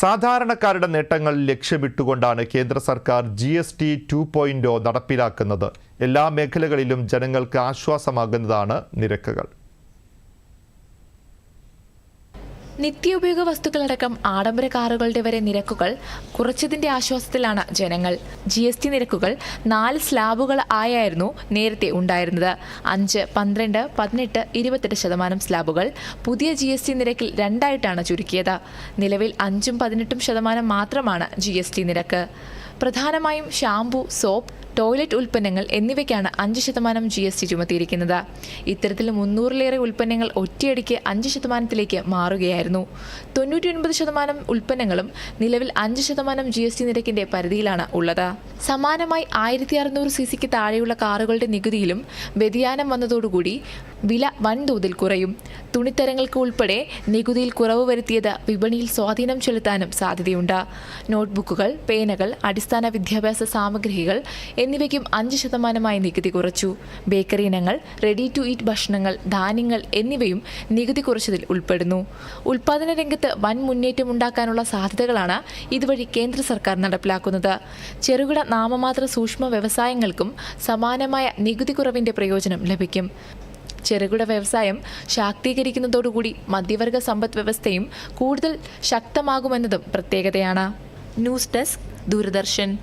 സാധാരണക്കാരുടെ നേട്ടങ്ങൾ ലക്ഷ്യമിട്ടുകൊണ്ടാണ് കേന്ദ്ര സർക്കാർ G S T two point നടപ്പിലാക്കുന്നത്. എല്ലാ മേഖലകളിലും ജനങ്ങൾക്ക് ആശ്വാസമാകുന്നതാണ് നിരക്കുകൾ. നിത്യോപയോഗ വസ്തുക്കളടക്കം ആഡംബര കാറുകളുടെ വരെ നിരക്കുകൾ കുറച്ചതിന്റെ ആശ്വാസത്തിലാണ് ജനങ്ങൾ. ജി എസ് ടി നിരക്കുകൾ നാല് സ്ലാബുകൾ ആയായിരുന്നു നേരത്തെ ഉണ്ടായിരുന്നത്. അഞ്ച് പന്ത്രണ്ട് പതിനെട്ട് ഇരുപത്തെട്ട് ശതമാനം സ്ലാബുകൾ പുതിയ ജി എസ് ടി നിരക്കിൽ രണ്ടായിട്ടാണ് ചുരുക്കിയത്. നിലവിൽ അഞ്ചും പതിനെട്ടും ശതമാനം മാത്രമാണ് ജി എസ് ടി നിരക്ക്. പ്രധാനമായും ഷാംപൂ സോപ്പ് ടോയ്ലറ്റ് ഉൽപ്പന്നങ്ങൾ എന്നിവയ്ക്കാണ് അഞ്ച് ശതമാനം ജി എസ് ടി ചുമത്തിയിരിക്കുന്നത്. ഇത്തരത്തിൽ മുന്നൂറിലേറെ ഉൽപ്പന്നങ്ങൾ ഒറ്റയടിക്ക് അഞ്ച് ശതമാനത്തിലേക്ക് മാറുകയായിരുന്നു. തൊണ്ണൂറ്റിയൊൻപത് ശതമാനം ഉൽപ്പന്നങ്ങളും നിലവിൽ അഞ്ച് ശതമാനം ജി എസ് ടി നിരക്കിന്റെ പരിധിയിലാണ് ഉള്ളത്. സമാനമായി ആയിരത്തി അറുന്നൂറ് സി സിക്ക് താഴെയുള്ള കാറുകളുടെ നികുതിയിലും വ്യതിയാനം വന്നതോടുകൂടി വില വൻതോതിൽ കുറയും. തുണിത്തരങ്ങൾക്ക് ഉൾപ്പെടെ നികുതിയിൽ കുറവ് വരുത്തിയത് വിപണിയിൽ സ്വാധീനം ചെലുത്താനും സാധ്യതയുണ്ട്. നോട്ട്ബുക്കുകൾ പേനകൾ അടിസ്ഥാന വിദ്യാഭ്യാസ സാമഗ്രികൾ എന്നിവയ്ക്കും അഞ്ച് ശതമാനമായി നികുതി കുറച്ചു. ബേക്കറി ഇനങ്ങൾ റെഡി ടു ഈറ്റ് ഭക്ഷണങ്ങൾ ധാന്യങ്ങൾ എന്നിവയും നികുതി കുറച്ചതിൽ ഉൾപ്പെടുന്നു. ഉൽപാദന രംഗത്ത് വൻ മുന്നേറ്റം ഉണ്ടാക്കാനുള്ള സാധ്യതകളാണ് ഇതുവഴി കേന്ദ്ര സർക്കാർ നടപ്പിലാക്കുന്നത്. ചെറുകിട നാമമാത്ര സൂക്ഷ്മ വ്യവസായങ്ങൾക്കും സമാനമായ നികുതി കുറവിന്റെ പ്രയോജനം ലഭിക്കും. ചെറുകിട വ്യവസായം ശാക്തീകരിക്കുന്നതോടുകൂടി മധ്യവർഗ സമ്പദ് വ്യവസ്ഥയും കൂടുതൽ ശക്തമാകുമെന്നതും പ്രത്യേകതയാണ്. News desk Doordarshan.